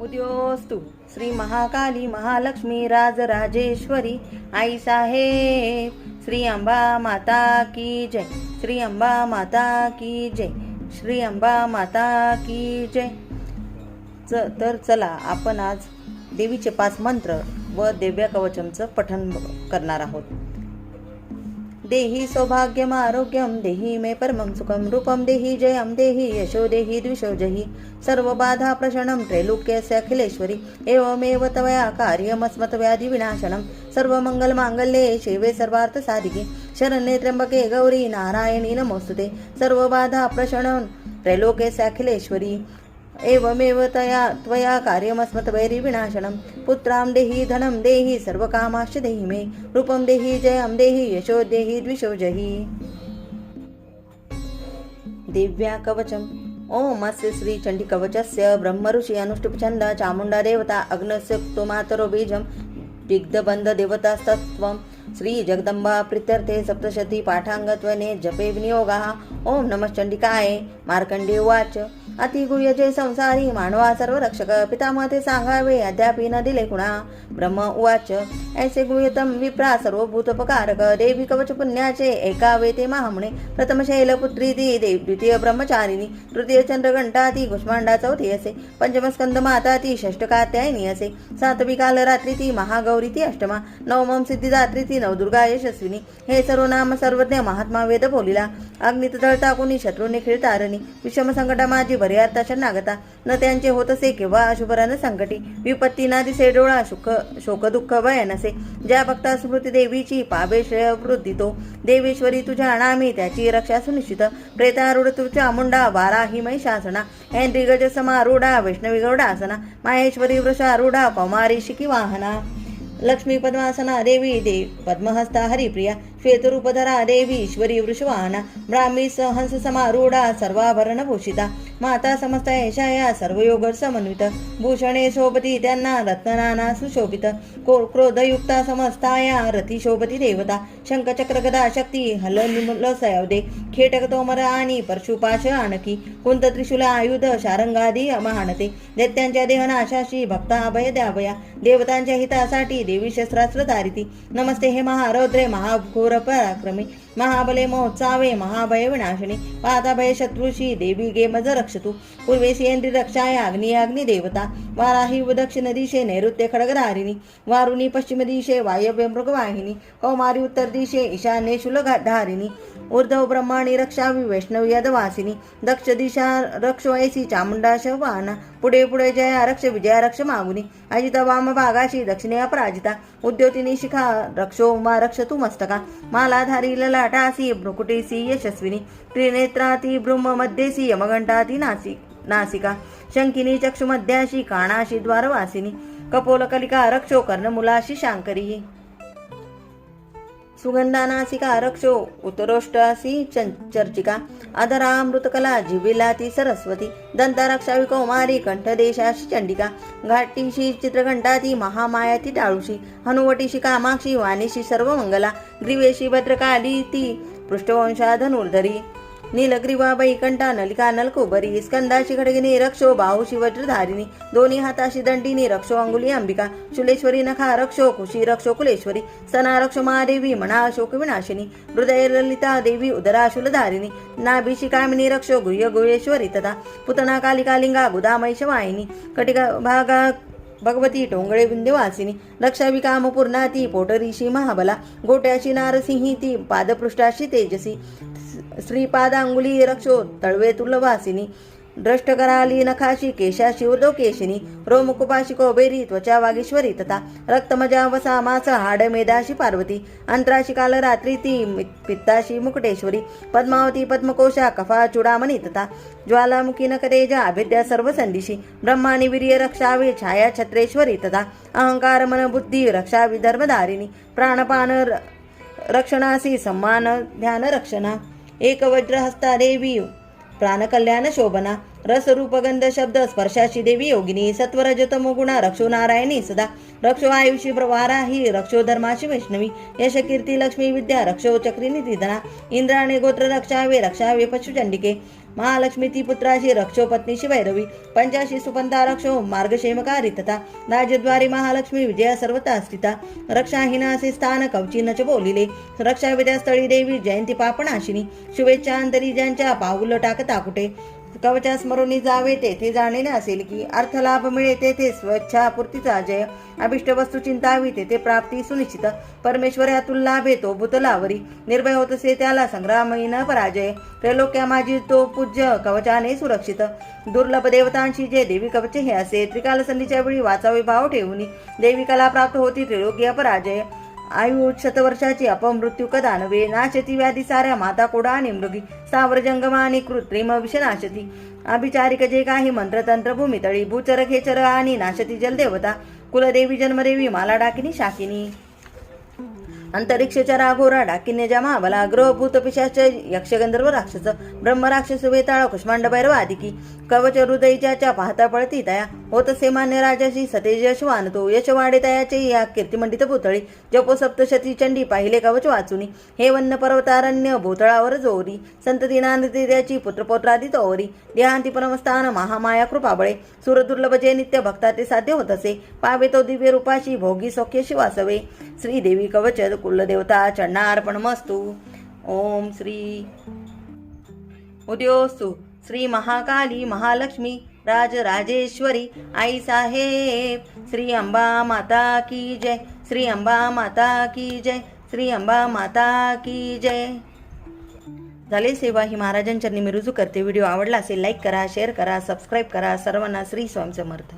उद्योस्तु श्री महाकाली महालक्ष्मी राजराजेश्वरी आई साहेब श्री अंबा माता की जय श्री अंबा माता की जय श्री अंबा माता की जय. च तर चला आपण आज देवीचे पाच मंत्र व दिव्य कवचमचं पठण करणार आहोत. देहि सौभाग्यम आरोग्यम देहि मे परमं सुखं रूपं देहि जयं देहि यशो देहि द्विषो जहि। सर्वबाधा प्रशनं त्रैलोक्यस्य अखिलेश्वरी। एवमेव तवया कार्यमस्मत्व्याधिविनाशनं सर्वमङ्गलमाङ्गल्ये शिवे सर्वार्थसाधिके। शरण्ये त्र्यंबके गौरी नारायणी नमोस्तुते। सर्वबाधा प्रशनम त्रैलोक्यस्य अखिलेश्वरी। एवमेव तया त्वया कार्यमस्मत्वैरिविनाशनं पुत्रां देहि धनं देहि सर्वकामाश्च देहि मे। रूपं देहि जयं देहि यशो देहि द्विषो जहि। दिव्या कवचम् ओम अस्य श्रीचण्डिकवचस्य ब्रह्मऋषि अनुष्टुप्छन्द चामुण्डा देवता अग्नस्य मातरो बीजं दिग्धबन्धदेवतास्तत्त्वं श्रीजगदम्बा प्रीत्यर्थे सप्तशती पाठाङ्गत्वने जपे विनियोगः। ॐ नमः चण्डिकाय। मार्कण्डे उवाच। अतिगुह्यचे संसारी मानवा सर्व रक्षक पितामह ते सांगावे अद्यापि न दिले कुणा ब्रह्म उवाच ऐसे गुह्यतम विप्रा सर्व भूतपकारक देवी कवच पुण्याचे ऐकावे ते महामणे प्रथम शैलपुत्री ती देव द्वितीय ब्रह्मचारिणी तृतीय चंद्रघंटा ती घुष्मांडा चौथी असे. पंचम स्कंद माता ती षष्ट कात्यायनी असे. सातवी काल रात्री ती महागौरी ती अष्टमा. नवमम सिद्धिदात्री ती नवदुर्गा यशस्विनी. हे सर्व नाम सर्वज्ञ महात्मा वेद बोलिला. अग्नित दळता कोणी शत्रूने खिळतारणी विषम संकटा माझी भर्यार्था नागता. न त्यांचे होत असे केव्हा अशुभरान संकटी. विपत्ती ना दिसे डोळा सुख शोक दुःख भय नसे. ज्या भक्ता स्मृती देवीची पावे श्रेय वृद्धी तो. देवेश्वरी तुझ्या नामी त्याची रक्षा सुनिश्चित. प्रेतारूढ तुझ्या मुंडा वारा ही महिषासना ऐंद्री गज समारूढा वैष्णवी गौडासना माहेश्वरी वृषारूढा कौमारी शिकी वाहना. लक्ष्मी पद्मासना देवी देव पद्महस्ता हरिप्रिया. श्वेतरूपधरा देवीश्वरी वृषवाहना ब्राह्मी हंस समारूढा सर्वाभरण भूषिता माता समस्त ऐशाया सर्वयोग समन्वित भूषणे शोभती त्यांना रत्ननाना सुशोभित को क्रोधयुक्ता समस्ताया रथी शोभती देवता शंखचक्र गदा शक्ती हल निमुल सयवदे खेटक तोमर आणि परशुपाश आणखी कुंत त्रिशूल आयुध शारंगादी महानते दैत्यांच्या देहनाशाशी भक्ता अभय द्यावया देवतांच्या हितासाठी देवी शस्त्रास्त्र धारिती नमस्ते हे महारौद्रे महाघोर போகிறப்ப அப்புறமே महाबले महोत्सावे महाभय विनाशिनी पाताभय शत्रुषी देवी गे मज रक्षतु। पूर्वेशी रक्षाया अग्नि देवता वाराही व दक्षिण दिशे नैऋत्य खडगधारिणी वारुणी पश्चिम दिशे वायव्य मृगवाहिनी कौमारी उत्तर दिशे ईशान्य शुलधारिणी ऊर्धव ब्रह्माणी रक्षावी वैष्णव यदवासिनी दक्ष दिशा रक्ष ऐसी चामुंडा शवाना पुढे पुढे जया रक्ष विजया रक्ष मागुनी अजिता वाम भागाशी दक्षिणे अपराजिता उद्योतिनी शिखा रक्षो मा रक्ष तू मस्तका मालाधारी ललाटासी भ्रुकुटीसी यशस्विनी त्रिनेत्राती ब्रह्म मध्येसी यमघंटाती नासी नासिका शंकिनी चक्षुमध्याशी काणाशी द्वारवासिनी कपोलकलिका रक्षो कर्णमुलाशी शांकरी। सुगंधानासिका रक्षो उत्तरोष्टासी चर्चिका अधरामृतकला जिबिलाती सरस्वती दंतारक्षावी कौमारी कंठदेशाशी चंडिका घाटीशी चित्रघंटा ती महामाया ती टाळूशी हनुवटीशी कामाक्षी वाणीशी सर्व मंगला ग्रीवेशी भद्रकाली ती पृष्ठवंशा धनुर्धरी नीलग्रीवा बैकंठा नलिका नलकोबरी स्कंदाशी खडगिनी रक्षो बाहुशी वज्रधारिणी दोन्ही हाताशी दंडिनी रक्षो अंगुली अंबिका शुलेश्वरी नखा रक्षो खुशी रक्षो कुलेश्वरी सना रक्षो महादेवी मना अशोक विनाशिनी हृदय ललिता देवी उदरा शूलधारिणी नाभिशी कामिनी रक्षो गुह्य गुहेश्वरी तथा पुतना कालिका लिंगा गुदामैश वाहिनी कटिका भागा भगवती टोंगळे विंध्यवासिनी रक्षावी कामपूर्णा ती पोटरीशी महाबला गोट्याशी नारसिंही ती पादपृष्ठाशी तेजसी श्रीपादांगुली रक्षो तळवे तुलवासिनी. द्रष्ट कराली नखाशी शिवदो केशिनी. रोमकुपाशी बेरी त्वचा वागेश्वरी तथा रक्तमजा वसा मास हाड मेधाशी पार्वती. अंतराशी काल रात्री ती पित्ताशी मुकटेश्वरी. पद्मावती पद्मकोशा कफा चुडामणी तथा ज्वालामुखी नकतेजा अभिद्या सर्व संदिशी ब्रह्माणी वीर्य रक्षावे छाया छत्रेश्वरी तथा अहंकार मन बुद्धी रक्षावी धर्मधारिणी. प्राणपान रक्षणासी सम्मान ध्यान रक्षणा. एक वज्रहस्ता प्राणकल्याण शोभना रसरूपगंध शब्द स्पर्शाशी देवी योगिनी सत्वरजतमो गुणा रक्षो नारायणी सदा. रक्षो आयुषी प्रवारा ही रक्षो धर्माशी वैष्णवी. यशकीर्ती लक्ष्मी विद्या रक्षो चक्री निधना इंद्राणे गोत्र रक्षावे रक्षावे पशुचंडिके. महालक्ष्मी ती पुत्राशी रक्षो पत्नीशी वैरवी पंचाशी सुपंता रक्षो मार्गक्षेमकारी तथा. राजद्वारी महालक्ष्मी विजया सर्वता स्थिता. रक्षाहीना असे स्थान कवची नच बोलिले. रक्षा विद्यास्थळी देवी जयंती पापणाशिनी. शुभेच्छांतरी ज्यांच्या पाऊल टाकता कुठे? कवचा स्मरणी जावे तेथे जाणे असेल की अर्थलाभ मिळे तेथे स्वच्छापूर्तीचा जय. अभिष्ट वस्तू चिंतावी तेथे प्राप्ती सुनिश्चित. परमेश्वरातून लाभ येतो भूतलावरी. निर्भय होत असे त्याला संग्रामहीन पराजय. त्रैलोक्या माझी तो पूज्य कवचाने सुरक्षित. दुर्लभ देवतांशी जे देवी कवच हे असे. त्रिकाल संधीच्या वेळी वाचावे भाव ठेवून. देवी कला प्राप्त होती त्रैलोक्य पराजय. आयु शतवर्षाची अपमृत्यू कदा नवे नाशती व्याधी साऱ्या माता कोडा आणि मृगी स्थावर आणि कृत्रिम विषनाशती अभिचारिक जे काही मंत्रतंत्र भूमितळी भूचर खेचर आणि नाशती जलदेवता. कुलदेवी जन्मदेवी माला डाकिनी शाकिनी. अंतरिक्षच्या राघोरा डाकिन्य जमा बला ग्रहभूत पिशाच यक्षगंधर्व राक्षस. ब्रह्म राक्षस वेताळ कुष्मांड भैरव आदिकी. कवच हृदयच्या पाहता पळती तया होत से मान्य राजाशी सतेज यशवान वानतो यशवाडे तयाचे या कीर्तिमंडित भूतळी जपो सप्तशती चंडी पाहिले कवच वाचुनी हे वन्न पर्वतारण्य भूतळावर जोरी संत नांदती त्याची पुत्रपौत्रादी तोरी देहांती परमस्थान महामाया कृपाबळे सुरदुर्लभ जे नित्य भक्ता ते साध्य होत असे पावे तो दिव्य रूपाशी भोगी सौख्यशी वासवे श्रीदेवी कवच कुलदेवता चढणार्पण मस्तू. ओम श्री उद्योस्तु. श्री महाकाली महालक्ष्मी. राजराजेश्वरी आई साहेब श्री अंबा माता की जय श्री अंबा माता की जय श्री अंबा माता की जय. झाले सेवा ही महाराजांच्या मी रुजू करते. व्हिडिओ आवडला असेल लाईक करा शेअर करा सबस्क्राईब करा. सर्वांना श्री स्वामी समर्थ.